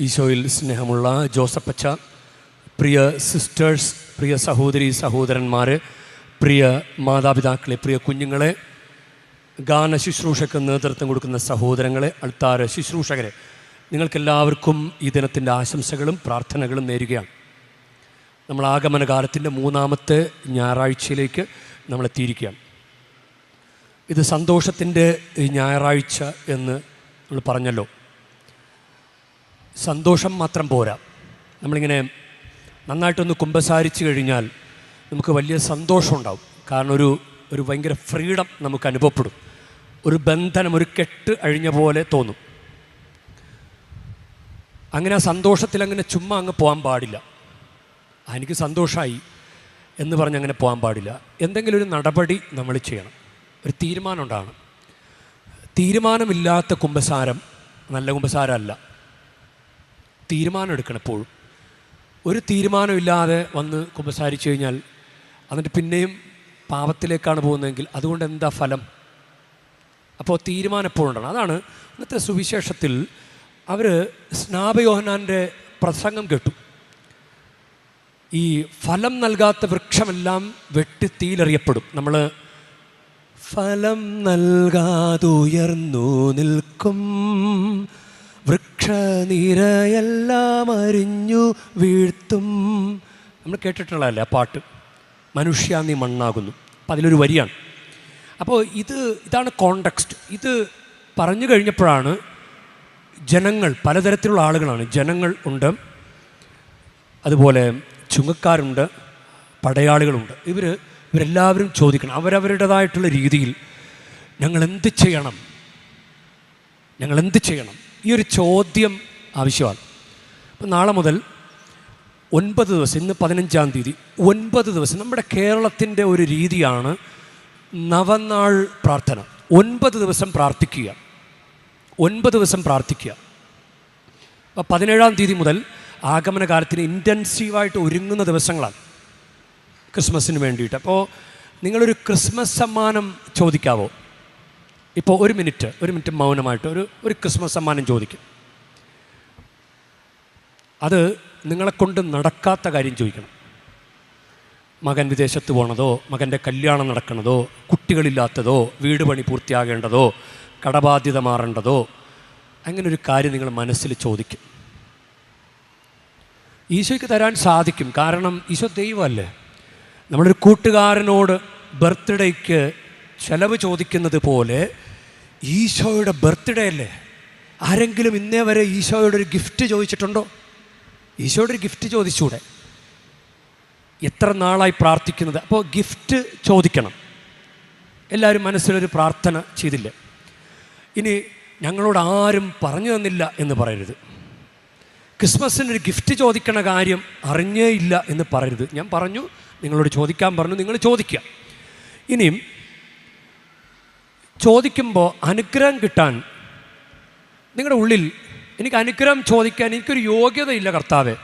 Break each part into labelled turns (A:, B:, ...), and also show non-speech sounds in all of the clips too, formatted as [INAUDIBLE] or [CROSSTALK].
A: ഈശോയിൽ സ്നേഹമുള്ള ജോസഫച്ച പ്രിയ സിസ്റ്റേഴ്സ് പ്രിയ സഹോദരി സഹോദരന്മാർ പ്രിയ മാതാപിതാക്കളെ പ്രിയ കുഞ്ഞുങ്ങളെ ഗാന ശുശ്രൂഷയ്ക്ക് നേതൃത്വം കൊടുക്കുന്ന സഹോദരങ്ങളെ അൾത്താര ശുശ്രൂഷകരെ നിങ്ങൾക്കെല്ലാവർക്കും ഈ ദിനത്തിന്റെ ആശംസകളും പ്രാർത്ഥനകളും നേരുകയാണ്. നമ്മൾ ആഗമനകാലത്തിന്റെ മൂന്നാമത്തെ ഞായറാഴ്ചയിലേക്ക് നമ്മൾ എത്തിയിരിക്കുകയാണ്. ഇത് സന്തോഷത്തിന്റെ ഞായറാഴ്ച എന്ന് നമ്മൾ പറഞ്ഞല്ലോ. സന്തോഷം മാത്രം പോരാ. നമ്മളിങ്ങനെ നന്നായിട്ടൊന്ന് കുമ്പസാരിച്ച് കഴിഞ്ഞാൽ നമുക്ക് വലിയ സന്തോഷം ഉണ്ടാവും. കാരണം ഒരു ഒരു ഭയങ്കര ഫ്രീഡം നമുക്ക് അനുഭവപ്പെടും. ഒരു ബന്ധനം ഒരു കെട്ട് അഴിഞ്ഞ പോലെ തോന്നും. അങ്ങനെ ആ സന്തോഷത്തിൽ അങ്ങനെ ചുമ്മാ അങ്ങ് പോകാൻ പാടില്ല. എനിക്ക് സന്തോഷമായി എന്ന് പറഞ്ഞ് അങ്ങനെ പോകാൻ പാടില്ല. എന്തെങ്കിലും ഒരു നടപടി നമ്മൾ ചെയ്യണം. ഒരു തീരുമാനം ഉണ്ടാകണം തീരുമാനമില്ലാത്ത കുമ്പസാരം നല്ല കുമ്പസാരമല്ല. തീരുമാനം എടുക്കണം എപ്പോഴും ഒരു തീരുമാനമില്ലാതെ വന്ന് കുമ്പസാരിച്ചു കഴിഞ്ഞാൽ എന്നിട്ട് പിന്നെയും പാപത്തിലേക്കാണ് പോകുന്നതെങ്കിൽ അതുകൊണ്ട് എന്താ ഫലം? അപ്പോൾ തീരുമാനം എപ്പോഴും ഉണ്ടാണ് അതാണ് ഇന്നത്തെ സുവിശേഷത്തിൽ അവർ സ്നാപയോഹനാന്റെ പ്രസംഗം കേട്ടു. ഈ ഫലം നൽകാത്ത വൃക്ഷമെല്ലാം വെട്ടി തീയിലെറിയപ്പെടും. നമ്മൾ ഫലം നൽകാതുയർന്നു നിൽക്കും. വൃക്ഷനിരയെല്ലാം അരിഞ്ഞു വീഴ്ത്തും. നമ്മൾ കേട്ടിട്ടുള്ളതല്ലേ ആ പാട്ട്? മനുഷ്യ നീ മണ്ണാകുന്നു. അപ്പം അതിലൊരു വരിയാണ്. അപ്പോൾ ഇത് ഇതാണ് കോണ്ടക്സ്റ്റ്. ഇത് പറഞ്ഞു കഴിഞ്ഞപ്പോഴാണ് ജനങ്ങൾ പലതരത്തിലുള്ള ആളുകളാണ്. ജനങ്ങൾ ഉണ്ട് അതുപോലെ ചുങ്കക്കാരുണ്ട് പടയാളികളുണ്ട്. ഇവർ ഇവരെല്ലാവരും ചോദിക്കണം. അവരവരുടേതായിട്ടുള്ള രീതിയിൽ ഞങ്ങൾ എന്ത് ചെയ്യണം? ഞങ്ങൾ എന്ത് ചെയ്യണം? ഈ ഒരു ചോദ്യം ആവശ്യമാണ്. അപ്പം നാളെ മുതൽ ഒൻപത് ദിവസം ഇന്ന് പതിനഞ്ചാം തീയതി ഒൻപത് ദിവസം നമ്മുടെ കേരളത്തിന്റെ ഒരു രീതിയാണ് നവനാൾ പ്രാർത്ഥന. ഒൻപത് ദിവസം പ്രാർത്ഥിക്കുക. ഒൻപത് ദിവസം പ്രാർത്ഥിക്കുക. അപ്പോൾ പതിനേഴാം തീയതി മുതൽ ആഗമനകാലത്തിന് ഇന്റൻസീവായിട്ട് ഒരുങ്ങുന്ന ദിവസങ്ങളാണ് ക്രിസ്മസിന് വേണ്ടിയിട്ട്. അപ്പോൾ നിങ്ങളൊരു ക്രിസ്മസ് സമ്മാനം ചോദിക്കാവോ? ഇപ്പോൾ ഒരു മിനിറ്റ് ഒരു മിനിറ്റ് മൗനമായിട്ട് ഒരു ഒരു ക്രിസ്മസ് സമ്മാനം ചോദിക്കും. അത് നിങ്ങളെക്കൊണ്ട് നടക്കാത്ത കാര്യം ചോദിക്കണം. മകൻ വിദേശത്ത് പോണതോ മകന്റെ കല്യാണം നടക്കണതോ കുട്ടികളില്ലാത്തതോ വീട് പണി പൂർത്തിയാകേണ്ടതോ കടബാധ്യത മാറേണ്ടതോ അങ്ങനെ ഒരു കാര്യം നിങ്ങൾ മനസ്സിൽ ചോദിക്കും. ഈശോയ്ക്ക് തരാൻ സാധിക്കും. കാരണം ഈശോ ദൈവമല്ലേ. നമ്മളൊരു കൂട്ടുകാരനോട് ബർത്ത്ഡേക്ക് ചെലവ് ചോദിക്കുന്നത് പോലെ ഈശോയുടെ ബർത്ത്ഡേ അല്ലേ? ആരെങ്കിലും ഇന്നേ വരെ ഈശോയുടെ ഒരു ഗിഫ്റ്റ് ചോദിച്ചിട്ടുണ്ടോ? ഈശോയുടെ ഒരു ഗിഫ്റ്റ് ചോദിച്ചൂടെ? എത്ര നാളായി പ്രാർത്ഥിക്കുന്നത്? അപ്പോൾ ഗിഫ്റ്റ് ചോദിക്കണം. എല്ലാവരും മനസ്സിലൊരു പ്രാർത്ഥന ചെയ്തില്ല. ഇനി ഞങ്ങളോട് ആരും പറഞ്ഞു തന്നില്ല എന്ന് പറയരുത്. ക്രിസ്മസിന് ഒരു ഗിഫ്റ്റ് ചോദിക്കണ കാര്യം അറിഞ്ഞേ ഇല്ല എന്ന് പറയരുത്. ഞാൻ പറഞ്ഞു നിങ്ങളോട് ചോദിക്കാൻ പറഞ്ഞു നിങ്ങൾ ചോദിക്കുക. ഇനിയും ചോദിക്കുമ്പോൾ അനുഗ്രഹം കിട്ടാൻ നിങ്ങളുടെ ഉള്ളിൽ എനിക്ക് അനുഗ്രഹം ചോദിക്കാൻ എനിക്കൊരു യോഗ്യതയില്ല കർത്താവെ.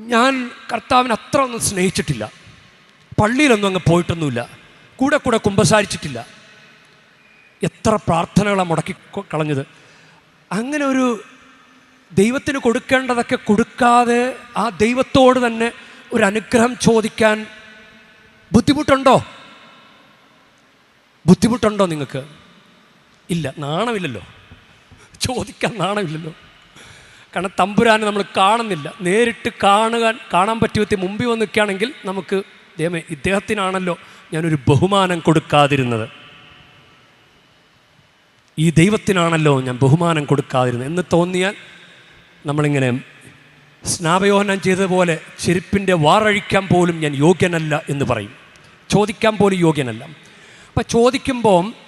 A: ഞാൻ കർത്താവിനെ അത്ര ഒന്നും സ്നേഹിച്ചിട്ടില്ല. പള്ളിയിലൊന്നും അങ്ങ് പോയിട്ടൊന്നുമില്ല. കൂടെ കൂടെ കുമ്പസാരിച്ചിട്ടില്ല. എത്ര പ്രാർത്ഥനകളാണ് മുടക്കി കളഞ്ഞത്. അങ്ങനെ ഒരു ദൈവത്തിന് കൊടുക്കേണ്ടതൊക്കെ കൊടുക്കാതെ ആ ദൈവത്തോട് തന്നെ ഒരു അനുഗ്രഹം ചോദിക്കാൻ ബുദ്ധിമുട്ടുണ്ടോ? ബുദ്ധിമുട്ടുണ്ടോ നിങ്ങൾക്ക്? ഇല്ല നാണമില്ലല്ലോ. ചോദിക്കാൻ നാണമില്ലല്ലോ കാരണം തമ്പുരാനെ നമ്മൾ കാണുന്നില്ല. നേരിട്ട് കാണുവാൻ കാണാൻ പറ്റിയ മുമ്പിൽ വന്ന് നിൽക്കുകയാണെങ്കിൽ നമുക്ക് ദൈവമേ ഇദ്ദേഹത്തിനാണല്ലോ ഞാനൊരു ബഹുമാനം കൊടുക്കാതിരുന്നത്. ഈ ദൈവത്തിനാണല്ലോ ഞാൻ ബഹുമാനം കൊടുക്കാതിരുന്നത്. എന്ന് തോന്നിയാൽ നമ്മളിങ്ങനെ സ്നാപയോഹനം ചെയ്തതുപോലെ ചെരുപ്പിന്റെ വാറഴിക്കാൻ പോലും ഞാൻ യോഗ്യനല്ല എന്ന് പറയും. ചോദിക്കാൻ പോലും യോഗ്യനല്ല. അപ്പം ചോദിക്കുമ്പോൾ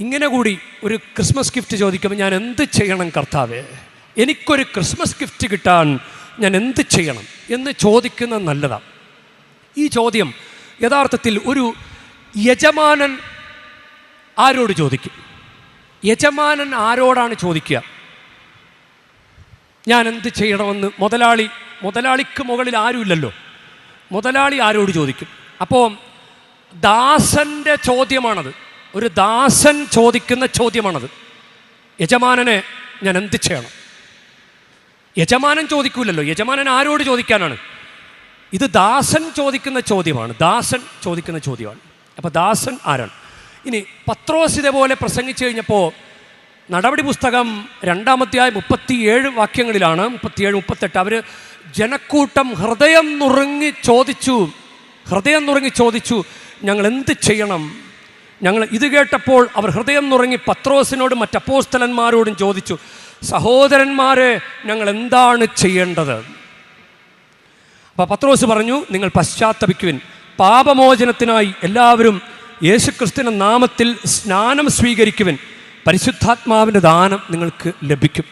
A: ഇങ്ങനെ കൂടി ഒരു ക്രിസ്മസ് ഗിഫ്റ്റ് ചോദിക്കുമ്പോൾ ഞാൻ എന്ത് ചെയ്യണം കർത്താവേ? എനിക്കൊരു ക്രിസ്മസ് ഗിഫ്റ്റ് കിട്ടാൻ ഞാൻ എന്ത് ചെയ്യണം എന്ന് ചോദിക്കുന്നത് നല്ലതാണ് ഈ ചോദ്യം യഥാർത്ഥത്തിൽ ഒരു യജമാനൻ ആരോട് ചോദിക്കും? യജമാനൻ ആരോടാണ് ചോദിക്കുക? ഞാൻ എന്ത് ചെയ്യണമെന്ന് മുതലാളി മുതലാളിക്ക് മുകളിൽ ആരുമില്ലല്ലോ. മുതലാളി ആരോട് ചോദിക്കും? അപ്പോൾ ദാസന്റെ ചോദ്യമാണത്. ഒരു ദാസൻ ചോദിക്കുന്ന ചോദ്യമാണത്. യജമാനനെ ഞാൻ എന്ത് ചെയ്യണം? യജമാനൻ ചോദിക്കൂലല്ലോ. യജമാനൻ ആരോട് ചോദിക്കാനാണ്? ഇത് ദാസൻ ചോദിക്കുന്ന ചോദ്യമാണ്. ദാസൻ ചോദിക്കുന്ന ചോദ്യമാണ്. അപ്പോൾ ദാസൻ ആരാണ്? ഇനി പത്രോസ് ഇതേപോലെ പ്രസംഗിച്ചു കഴിഞ്ഞപ്പോൾ നടപടി പുസ്തകം രണ്ടാമത്തെയായ മുപ്പത്തിയേഴ് വാക്യങ്ങളിലാണ്. മുപ്പത്തിയേഴ് മുപ്പത്തെട്ട്. അവർ ജനക്കൂട്ടം ഹൃദയം നുറുങ്ങി ചോദിച്ചു. ഹൃദയം നുറുങ്ങി ചോദിച്ചു ഞങ്ങൾ എന്ത് ചെയ്യണം? ഞങ്ങൾ ഇത് കേട്ടപ്പോൾ അവർ ഹൃദയം നുറങ്ങി പത്രോസിനോടും മറ്റപ്പോസ്തലന്മാരോടും ചോദിച്ചു സഹോദരന്മാരെ ഞങ്ങൾ എന്താണ് ചെയ്യേണ്ടത്? അപ്പോൾ പത്രോസ് പറഞ്ഞു നിങ്ങൾ പശ്ചാത്തപിക്കുവിൻ. പാപമോചനത്തിനായി എല്ലാവരും യേശുക്രിസ്തുവിന്റെ നാമത്തിൽ സ്നാനം സ്വീകരിക്കുവിൻ. പരിശുദ്ധാത്മാവിന്റെ ദാനം നിങ്ങൾക്ക് ലഭിക്കും.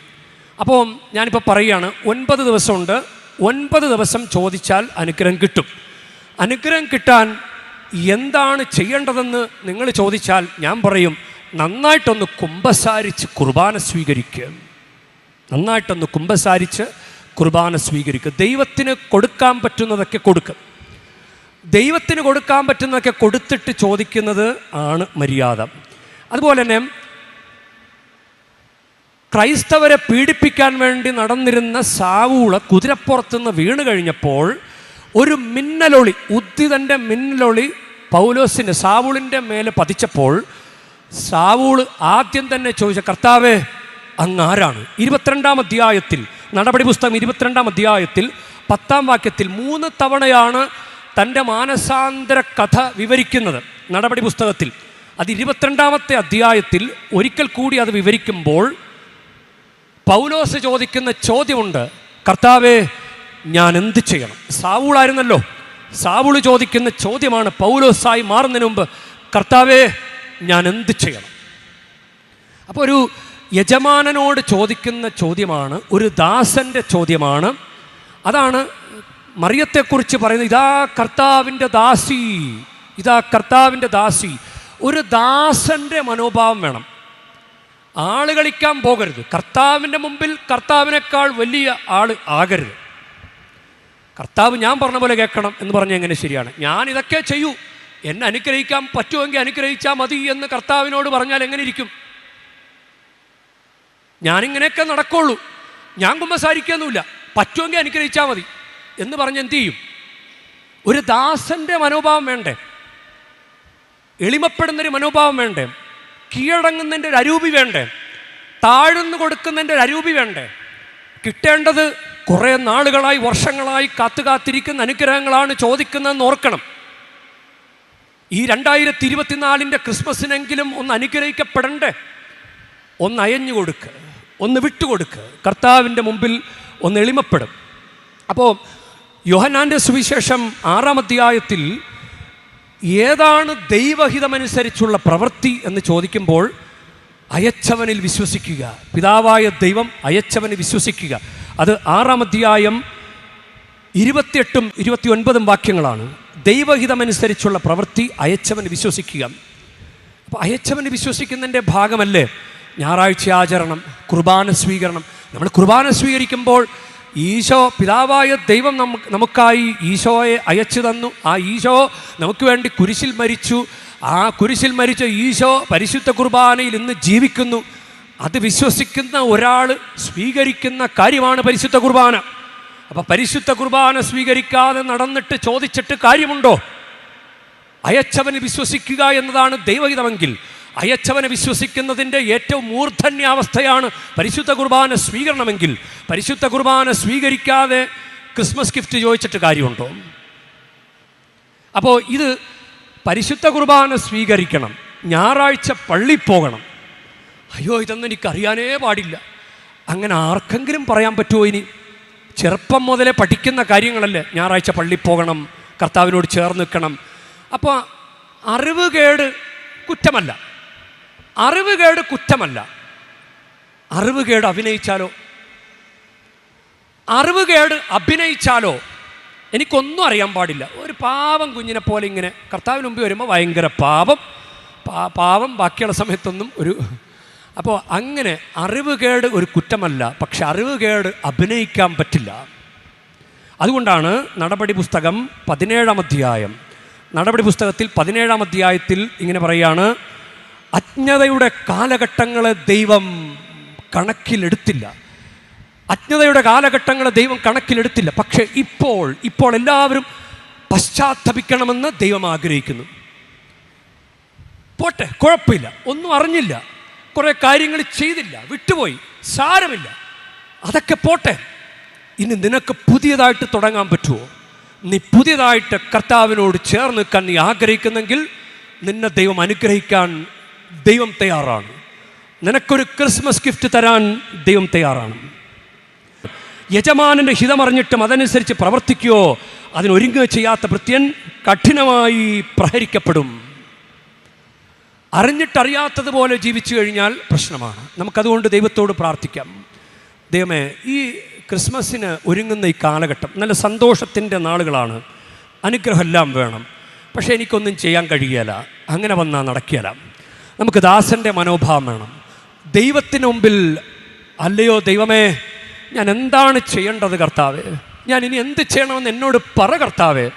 A: അപ്പോൾ ഞാനിപ്പോൾ പറയുകയാണ് ഒൻപത് ദിവസമുണ്ട്. ഒൻപത് ദിവസം ചോദിച്ചാൽ അനുഗ്രഹം കിട്ടും. അനുഗ്രഹം കിട്ടാൻ എന്താണ് ചെയ്യേണ്ടതെന്ന് നിങ്ങൾ ചോദിച്ചാൽ ഞാൻ പറയും നന്നായിട്ടൊന്ന് കുമ്പസാരിച്ച് കുർബാന സ്വീകരിക്കുക നന്നായിട്ടൊന്ന് കുമ്പസാരിച്ച് കുർബാന സ്വീകരിക്കുക ദൈവത്തിന് കൊടുക്കാൻ പറ്റുന്നതൊക്കെ കൊടുക്കുക ദൈവത്തിന് കൊടുക്കാൻ പറ്റുന്നതൊക്കെ കൊടുത്തിട്ട് ചോദിക്കുന്നത് ആണ് മര്യാദ. അതുപോലെ തന്നെ ക്രൈസ്തവരെ പീഡിപ്പിക്കാൻ വേണ്ടി നടന്നിരുന്ന സാവൂള കുതിരപ്പുറത്തുനിന്ന് വീണ് കഴിഞ്ഞപ്പോൾ ഒരു മിന്നലൊളി ഉദ്ധിതന്റെ മിന്നലൊളി പൗലോസിന്റെ സാവൂളിന്റെ മേലെ പതിച്ചപ്പോൾ സാവൂൾ ആദ്യം തന്നെ ചോദിച്ച കർത്താവേ അങ്ങ് ആരാണ്? ഇരുപത്തിരണ്ടാം അധ്യായത്തിൽ നടപടി പുസ്തകം ഇരുപത്തിരണ്ടാം അധ്യായത്തിൽ പത്താം വാക്യത്തിൽ മൂന്ന് തവണയാണ് തന്റെ മാനസാന്തര കഥ വിവരിക്കുന്നത്. നടപടി പുസ്തകത്തിൽ അത് ഇരുപത്തിരണ്ടാമത്തെ അധ്യായത്തിൽ ഒരിക്കൽ കൂടി അത് വിവരിക്കുമ്പോൾ പൗലോസ് ചോദിക്കുന്ന ചോദ്യമുണ്ട് കർത്താവേ ഞാൻ എന്ത് ചെയ്യണം? സാവൂളായിരുന്നല്ലോ. സാവൂൾ ചോദിക്കുന്ന ചോദ്യമാണ് പൗലോസായി മാറുന്നതിന് മുമ്പ് കർത്താവേ ഞാൻ എന്ത് ചെയ്യണം? അപ്പോൾ ഒരു യജമാനനോട് ചോദിക്കുന്ന ചോദ്യമാണ് ഒരു ദാസന്റെ ചോദ്യമാണ്. അതാണ് മറിയത്തെക്കുറിച്ച് പറയുന്നത് ഇതാ കർത്താവിന്റെ ദാസി ഇതാ കർത്താവിന്റെ ദാസി. ഒരു ദാസന്റെ മനോഭാവം വേണം. ആൾ കളിക്കാൻ പോകരുത്. കർത്താവിന്റെ മുമ്പിൽ കർത്താവിനേക്കാൾ വലിയ ആൾ ആകരുത്. കർത്താവ് ഞാൻ പറഞ്ഞ പോലെ കേൾക്കണം എന്ന് പറഞ്ഞാൽ എങ്ങനെ ശരിയാണ്? ഞാൻ ഇതൊക്കെ ചെയ്യൂ. എന്നെ അനുഗ്രഹിക്കാൻ പറ്റുമെങ്കിൽ അനുഗ്രഹിച്ചാൽ മതി എന്ന് കർത്താവിനോട് പറഞ്ഞാൽ എങ്ങനെ ഇരിക്കും? ഞാനിങ്ങനെയൊക്കെ നടക്കുള്ളൂ. ഞാൻ കുമ്പസാരിക്കൊന്നുമില്ല. പറ്റുമെങ്കിൽ അനുഗ്രഹിച്ചാൽ മതി എന്ന് പറഞ്ഞ് എന്തു ചെയ്യും? ഒരു ദാസന്റെ മനോഭാവം വേണ്ടേ? എളിമപ്പെടുന്നൊരു മനോഭാവം വേണ്ടേ? കീഴടങ്ങുന്നതിന്റെ ഒരു അരൂപി വേണ്ടേ? താഴ്ന്നു കൊടുക്കുന്നതിന്റെ ഒരു അരൂപി വേണ്ടേ? കിട്ടേണ്ടത് കുറേ നാളുകളായി വർഷങ്ങളായി കാത്തു കാത്തിരിക്കുന്ന അനുഗ്രഹങ്ങളാണ് ചോദിക്കുന്നതെന്ന് ഓർക്കണം. ഈ രണ്ടായിരത്തി ഇരുപത്തിനാലിന്റെ ക്രിസ്മസിനെങ്കിലും ഒന്ന് അനുഗ്രഹിക്കപ്പെടണ്ടേ? ഒന്ന് അയഞ്ഞു കൊടുക്ക് ഒന്ന് വിട്ടുകൊടുക്കുക കർത്താവിന്റെ മുമ്പിൽ ഒന്ന് എളിമപ്പെടും. അപ്പോൾ യോഹനാന്റെ സുവിശേഷം ആറാം അധ്യായത്തിൽ ഏതാണ് ദൈവഹിതമനുസരിച്ചുള്ള പ്രവൃത്തി എന്ന് ചോദിക്കുമ്പോൾ അയച്ചവനിൽ വിശ്വസിക്കുക. പിതാവായ ദൈവം അയച്ചവന് വിശ്വസിക്കുക. അത് ആറാം അധ്യായം ഇരുപത്തിയെട്ടും ഇരുപത്തി ഒൻപതും വാക്യങ്ങളാണ്. ദൈവഹിതമനുസരിച്ചുള്ള പ്രവൃത്തി അയച്ചവന് വിശ്വസിക്കുക. അപ്പോൾ അയച്ചവന് വിശ്വസിക്കുന്നതിന്റെ ഭാഗമല്ലേ? ഞായറാഴ്ച ആചരണം കുർബാന സ്വീകരണം. നമ്മൾ കുർബാന സ്വീകരിക്കുമ്പോൾ ഈശോ പിതാവായ ദൈവം നമുക്ക് നമുക്കായി ഈശോയെ അയച്ചു തന്നു. ആ ഈശോ നമുക്ക് വേണ്ടി കുരിശിൽ മരിച്ചു. ആ കുരിശിൽ മരിച്ച ഈശോ പരിശുദ്ധ കുർബാനയിൽ ഇന്ന് ജീവിക്കുന്നു. അത് വിശ്വസിക്കുന്ന ഒരാൾ സ്വീകരിക്കുന്ന കാര്യമാണ് പരിശുദ്ധ കുർബാന. അപ്പം പരിശുദ്ധ കുർബാന സ്വീകരിക്കാതെ നടന്നിട്ട് ചോദിച്ചിട്ട് കാര്യമുണ്ടോ? അയച്ചവന് വിശ്വസിക്കുക എന്നതാണ് ദൈവഹിതമെങ്കിൽ അയച്ചവനെ വിശ്വസിക്കുന്നതിന്റെ ഏറ്റവും മൂർധന്യാവസ്ഥയാണ് പരിശുദ്ധ കുർബാന സ്വീകരണമെങ്കിൽ പരിശുദ്ധ കുർബാന സ്വീകരിക്കാതെ ക്രിസ്മസ് ഗിഫ്റ്റ് ചോദിച്ചിട്ട് കാര്യമുണ്ടോ? അപ്പോൾ ഇത് പരിശുദ്ധ കുർബാന സ്വീകരിക്കണം. ഞായറാഴ്ച പള്ളി പോകണം. അയ്യോ ഇതൊന്നും എനിക്കറിയാനേ പാടില്ല. അങ്ങനെ ആർക്കെങ്കിലും പറയാൻ പറ്റുമോ ഇനി? ചെറുപ്പം മുതലേ പഠിക്കുന്ന കാര്യങ്ങളല്ലേ? ഞായറാഴ്ച പള്ളി പോകണം കർത്താവിനോട് ചേർന്ന് നിൽക്കണം. അപ്പോൾ അറിവ് കേട് കുറ്റമല്ല. അറിവ് കേട് കുറ്റമല്ല. അറിവ് കേട് അഭിനയിച്ചാലോ? അറിവ് കേട് അഭിനയിച്ചാലോ? എനിക്കൊന്നും അറിയാൻ പാടില്ല. ഒരു പാവം കുഞ്ഞിനെ പോലെ ഇങ്ങനെ കർത്താവിന് മുമ്പ് വരുമ്പോൾ ഭയങ്കര പാപം. പാവം ബാക്കിയുള്ള സമയത്തൊന്നും ഒരു [LAUGHS] അപ്പോൾ അങ്ങനെ അറിവുകേട് ഒരു കുറ്റമല്ല പക്ഷെ അറിവുകേട് അഭിനയിക്കാൻ പറ്റില്ല. അതുകൊണ്ടാണ് നടപടി പുസ്തകം പതിനേഴാം അധ്യായം. നടപടി പുസ്തകത്തിൽ പതിനേഴാം അധ്യായത്തിൽ ഇങ്ങനെ പറയാണ് അജ്ഞതയുടെ കാലഘട്ടങ്ങളെ ദൈവം കണക്കിലെടുത്തില്ല. അജ്ഞതയുടെ കാലഘട്ടങ്ങൾ ദൈവം കണക്കിലെടുത്തില്ല. പക്ഷേ ഇപ്പോൾ ഇപ്പോൾ എല്ലാവരും പശ്ചാത്തപിക്കണമെന്ന് ദൈവം ആഗ്രഹിക്കുന്നു. പോട്ടെ കുഴപ്പമില്ല. ഒന്നും അറിഞ്ഞില്ല. കുറേ കാര്യങ്ങൾ ചെയ്തില്ല. വിട്ടുപോയി. സാരമില്ല. അതൊക്കെ പോട്ടെ. ഇനി നിനക്ക് പുതിയതായിട്ട് തുടങ്ങാൻ പറ്റുമോ? നീ പുതിയതായിട്ട് കർത്താവിനോട് ചേർന്ന് നിൽക്കാൻ നീ ആഗ്രഹിക്കുന്നെങ്കിൽ നിന്നെ ദൈവം അനുഗ്രഹിക്കാൻ ദൈവം തയ്യാറാണ്. നിനക്കൊരു ക്രിസ്മസ് ഗിഫ്റ്റ് തരാൻ ദൈവം തയ്യാറാണ്. യജമാനന്റെ ഹിതമറിഞ്ഞിട്ടും അതനുസരിച്ച് പ്രവർത്തിക്കുകയോ അതിനൊരുങ്ങുക ചെയ്യാത്ത ഭൃത്യൻ കഠിനമായി പ്രഹരിക്കപ്പെടും. അറിഞ്ഞിട്ടറിയാത്തതുപോലെ ജീവിച്ചു കഴിഞ്ഞാൽ പ്രശ്നമാണ്. നമുക്കതുകൊണ്ട് ദൈവത്തോട് പ്രാർത്ഥിക്കാം. ദൈവമേ ഈ ക്രിസ്മസിന് ഒരുങ്ങുന്ന ഈ കാലഘട്ടം നല്ല സന്തോഷത്തിന്റെ നാളുകളാണ്. അനുഗ്രഹമെല്ലാം വേണം. പക്ഷേ എനിക്കൊന്നും ചെയ്യാൻ കഴിയല. അങ്ങനെ വന്നാൽ നടക്കിയല നമുക്ക് ദാസന്റെ മനോഭാവം വേണം. ദൈവത്തിന് മുമ്പിൽ അല്ലയോ ദൈവമേ ഞാൻ എന്താണ് ചെയ്യേണ്ടത് കർത്താവേ? ഞാൻ ഇനി എന്ത് ചെയ്യണമെന്ന് എന്നോട് പറ കർത്താവേ.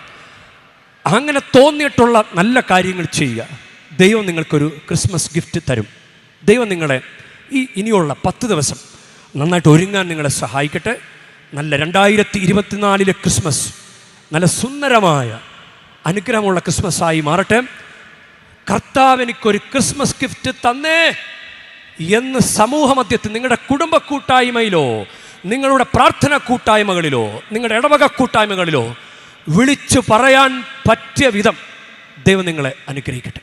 A: അങ്ങനെ തോന്നിയിട്ടുള്ള നല്ല കാര്യങ്ങൾ ചെയ്യുക. ദൈവം നിങ്ങൾക്കൊരു ക്രിസ്മസ് ഗിഫ്റ്റ് തരും. ദൈവം നിങ്ങളെ ഈ ഇനിയുള്ള പത്ത് ദിവസം നന്നായിട്ട് ഒരുങ്ങാൻ നിങ്ങളെ സഹായിക്കട്ടെ. നല്ല രണ്ടായിരത്തി ഇരുപത്തിനാലിലെ ക്രിസ്മസ് നല്ല സുന്ദരമായ അനുഗ്രഹമുള്ള ക്രിസ്മസ് ആയി മാറട്ടെ. കർത്താവ് എനിക്കൊരു ക്രിസ്മസ് ഗിഫ്റ്റ് തന്നേ എന്ന് സമൂഹ മധ്യത്തിൽ നിങ്ങളുടെ കുടുംബ കൂട്ടായ്മയിലോ നിങ്ങളുടെ പ്രാർത്ഥന കൂട്ടായ്മകളിലോ നിങ്ങളുടെ ഇടവക കൂട്ടായ്മകളിലോ വിളിച്ചു പറയാൻ പറ്റിയ വിധം ദൈവം നിങ്ങളെ അനുഗ്രഹിക്കട്ടെ.